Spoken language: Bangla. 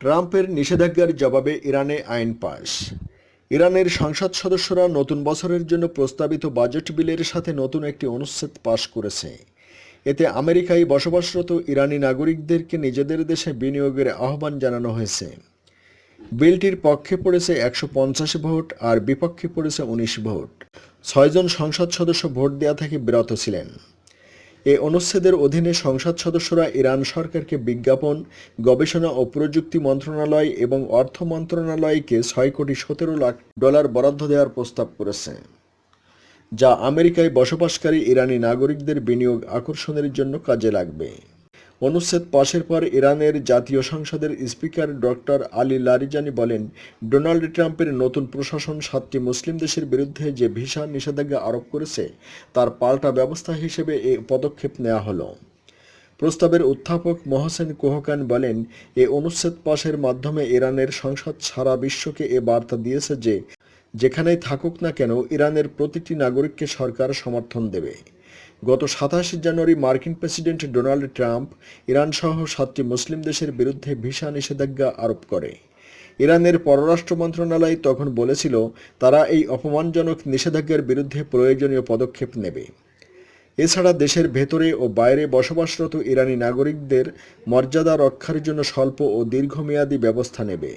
ট্রাম্পের নিষেধাজ্ঞার জবাবে ইরানে আইন পাশ। ইরানের সংসদ সদস্যরা নতুন বছরের জন্য প্রস্তাবিত বাজেট বিলের সাথে নতুন একটি অনুচ্ছেদ পাশ করেছে। এতে আমেরিকায় বসবাসরত ইরানি নাগরিকদেরকে নিজেদের দেশে বিনিয়োগের আহ্বান জানানো হয়েছে। বিলটির পক্ষে পড়েছে একশো পঞ্চাশ ভোট আর বিপক্ষে পড়েছে উনিশ ভোট। ছয়জন সংসদ সদস্য ভোট দেওয়া থেকে বিরত ছিলেন। এ অনুচ্ছেদের অধীনে সংসদ সদস্যরা ইরান সরকারকে বিজ্ঞাপন, গবেষণা ও প্রযুক্তি মন্ত্রণালয় এবং অর্থ মন্ত্রণালয়কে ছয় কোটি সতেরো লাখ ডলার বরাদ্দ দেওয়ার প্রস্তাব করেছে, যা আমেরিকায় বসবাসকারী ইরানি নাগরিকদের বিনিয়োগ আকর্ষণের জন্য কাজে লাগবে। অনুচ্ছেদ পাশের পর ইরানের জাতীয় সংসদের স্পিকার ডক্টর আলী লারিজানি বলেন, ডোনাল্ড ট্রাম্পের নতুন প্রশাসন সাতটি মুসলিম দেশের বিরুদ্ধে যে ভিসা নিষেধাজ্ঞা আরোপ করেছে, তার পাল্টা ব্যবস্থা হিসেবে এ পদক্ষেপ নেওয়া হলো। প্রস্তাবের উত্থাপক মহসেন কোহকান বলেন, এ অনুচ্ছেদ পাশের মাধ্যমে ইরানের সংসদ সারা বিশ্বকে এ বার্তা দিয়েছে যে, যেখানেই থাকুক না কেন, ইরানের প্রতিটি নাগরিককে সরকার সমর্থন দেবে। গত সাতাশে জানুয়ারি মার্কিন প্রেসিডেন্ট ডোনাল্ড ট্রাম্প ইরান সহ সাতটি মুসলিম দেশের বিরুদ্ধে ভিসা নিষেধাজ্ঞা আরোপ করে। ইরানের পররাষ্ট্র মন্ত্রণালয় তখন বলেছিল, তারা এই অপমানজনক নিষেধাজ্ঞার বিরুদ্ধে প্রয়োজনীয় পদক্ষেপ নেবে। এছাড়া দেশের ভেতরে ও বাইরে বসবাসরত ইরানি নাগরিকদের মর্যাদা রক্ষার জন্য স্বল্প ও দীর্ঘমেয়াদী ব্যবস্থা নেবে।